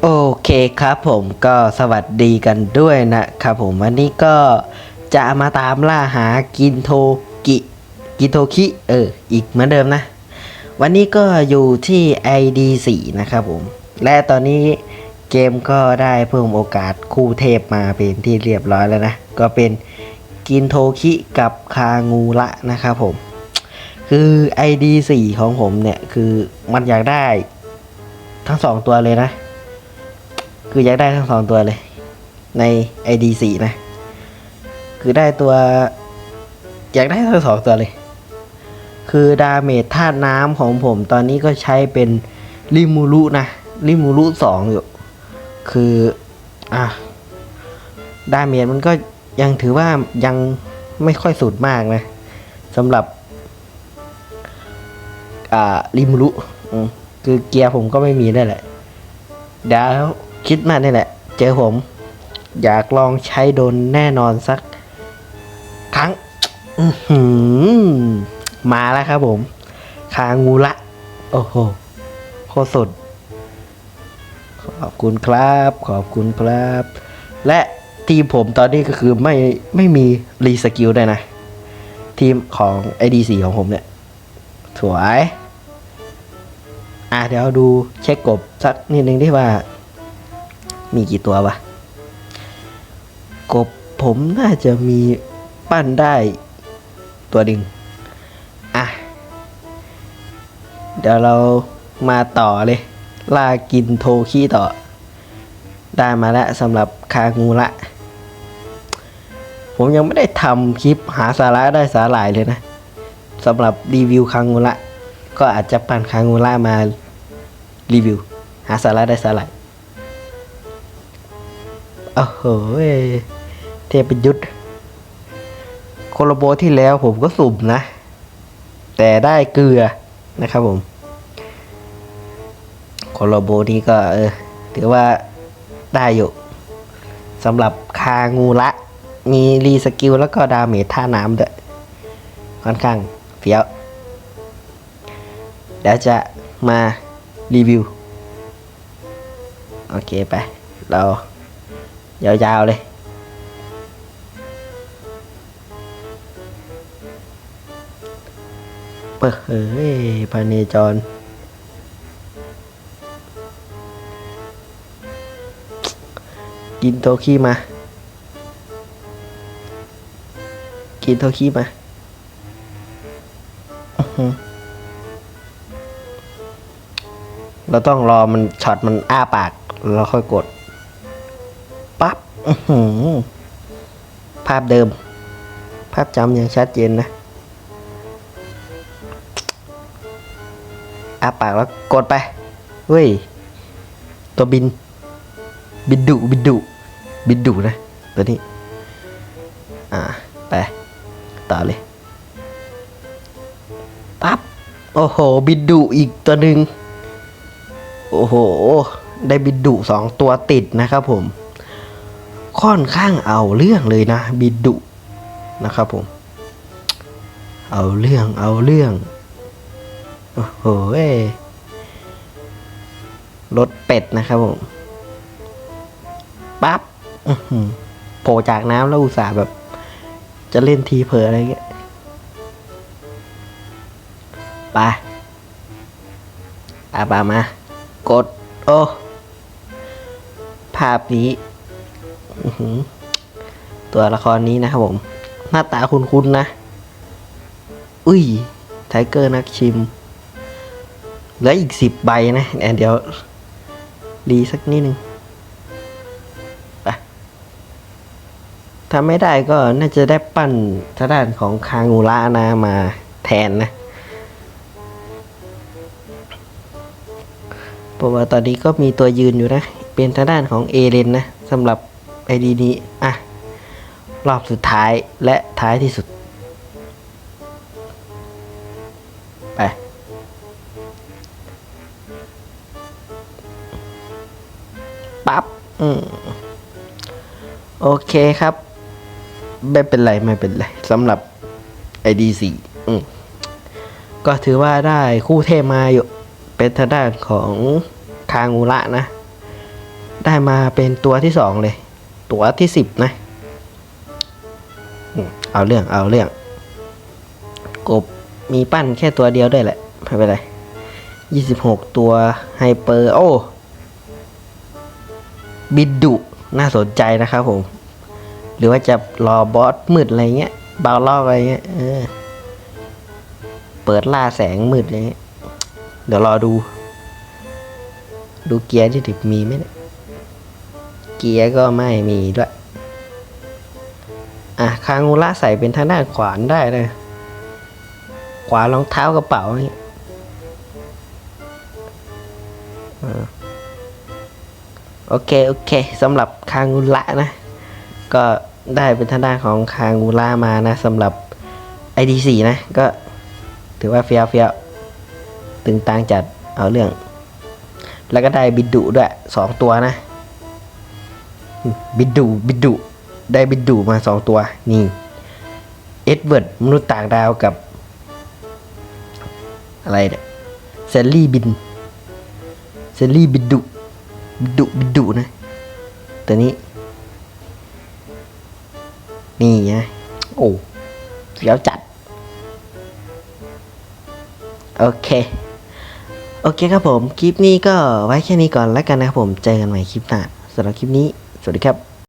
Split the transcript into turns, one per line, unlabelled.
โอเคครับผมก็สวัสดีกันด้วยนะครับผมวันนี้ก็จะมาตามล่าหากินโทกิกิโทคิเอออีกเหมือนเดิมนะ วันนี้ก็อยู่ที่ ID 4 นะครับผม และตอนนี้เกมก็ได้เพิ่มโอกาสคู่เทพมาเป็นที่เรียบร้อยแล้วนะ ก็เป็นกินโทคิกับคางูระนะครับผม คือ ID 4 ของผมเนี่ยคือมันอยากได้ทั้งสองตัวเลยนะ คืออยากได้ทั้งสองตัวเลย ใน ID 4 นะ คือได้ตัว อยากได้ทั้งสองตัวเลย คือดาเมจธาตุน้ำของผมตอนนี้ก็ใช้เป็นริมูรุนะริมูรุสองอยู่ คือ อะ ดาเมจมันก็ยังถือว่ายังไม่ค่อยสุดมากนะสำหรับ อ่าริมูรุคือเกียร์ผมก็ไม่มีได้แหละเดี๋ยว คิดมานี่แหละ เจอผม อยากลองใช้โดนแน่นอนสัก ครั้งมาแล้วครับผม คางูละ โอ้โห โคตรสด ขอบคุณครับ ขอบคุณครับ และทีมผมตอนนี้ก็คือไม่ไม่มีรีสกิลด้วยนะ ทีมของ ID4 ของผมเนี่ยสวย อะเดี๋ยวดูเช็คกบสักนิดนึงที่ว่า มีกี่ตัววะ กบผมน่าจะมีปั้นได้ตัวหนึ่งอะ เดี๋ยวเรามาต่อเลย ล่ากินโทขี้ต่อ ได้มาแล้วสำหรับคางูละ ผมยังไม่ได้ทำคลิปหาสาระได้สาหร่ายเลยนะสำหรับรีวิวคางูละ ก็อาจจะปั่นคางูละมารีวิว หาสาระได้สาหร่าย โอ้โหเทพยุทธโคโลโบที่แล้วผมก็สุ่มนะ แต่ได้เกลือนะครับผมโคโลโบนี้ก็เออถือว่าได้อยู่สำหรับคางูละ มีรีสกิลแล้วก็ดาเมจท่าน้ำด้วยค่อนข้างเฟี้ยวเดี๋ยวจะมารีวิว โอเคไป เรา ยาวๆเลย เปิดเฮ้ยพาเนจรกินโทขี้มา กินโทขี้มาเราต้องรอมันช็อตมันอ้าปาก แล้วค่อยกด ภาพเดิม ภาพจำยังชัดเจนนะอาปากแล้วกดไป เฮ้ย ตัวบิน บินดุบินดุบินดุนะ ตัวนี้ อ่า ไป ต่อเลย ปั๊บ โอ้โห บินดุอีกตัวหนึ่งโอ้โห ได้บินดุสองตัวติดนะครับผม ค่อนข้างเอาเรื่องเลยนะ บินดุนะครับผม เอาเรื่องเอาเรื่อง โอ้โหเอ้ยรถเป็ดนะครับผมปั๊บโผล่จากน้ำแล้วอุตส่าห์แบบ จะเล่นทีเผลออะไรเงี้ยไปอาบามากด โอ้ ภาพนี้ ตัวละครนี้นะครับผม หน้าตาคุ้นๆนะ อุ้ย ไทเกอร์นักชิม เหลืออีกสิบใบนะเดี๋ยวเดี๋ยวรีสักนิดนึงไปถ้าไม่ได้ก็น่าจะได้ปั้นทางด้านของคางูระนะมาแทนนะเพราะว่าตอนนี้ก็มีตัวยืนอยู่นะ เป็นทางด้านของเอเลนนะสำหรับ ไอดีนี้อะรอบสุดท้ายและท้ายที่สุด ไป ปั๊บอืมโอเคครับ ไม่เป็นไร ไม่เป็นไรสำหรับ ID4 อืมก็ถือว่าได้คู่เทพมาอยู่ เป็นทางด้านของคางูระนะ ได้มาเป็นตัวที่สองเลย ตัวที่สิบนะเอาเรื่องเอาเรื่อง กบมีปั้นแค่ตัวเดียวด้วยแหละไม่เป็นไรยี่สิบหกตัวไฮเปอร์โอ้บิดดุน่าสนใจนะครับผม หรือว่าจะรอบอสมืดอะไรเงี้ยบาวลอกอะไรเงี้ยเออเปิดล่าแสงมืดอะไรเงี้ยเดี๋ยวรอดู ดูเกียร์ที่ถึกมีไหมเนี่ย เกียร์ก็ไม่มีด้วย อะคางูระใส่เป็นทางด้านขวานได้เลย ขวารองเท้ากระเป๋าอย่างเงี้ยอ่โอเค โอเคสำหรับคางูระนะ ก็ได้เป็นทางด้านของคางูระมานะสำหรับ ID4 นะ ก็ถือว่าเฟี้ยวเฟี้ยวตึงตังจัดเอาเรื่อง แล้วก็ได้บิดดุด้วยสองตัวนะ บิดดุบิดดุได้บิดดุมาสองตัว นี่เอ็ดเวิร์ดมนุษย์ต่างดาวกับ อะไรเนี่ยเซลลี่บินเซลลี่บิดดุบิดดุบิดดุนะตัวนี้ นี่ไงโอ้เฟี้ยวจัด โอเค โอเคครับผม คลิปนี้ก็ไว้แค่นี้ก่อนแล้วกันนะครับผม เจอกันใหม่คลิปหน้าสำหรับคลิปนี้ สวัสดีครับ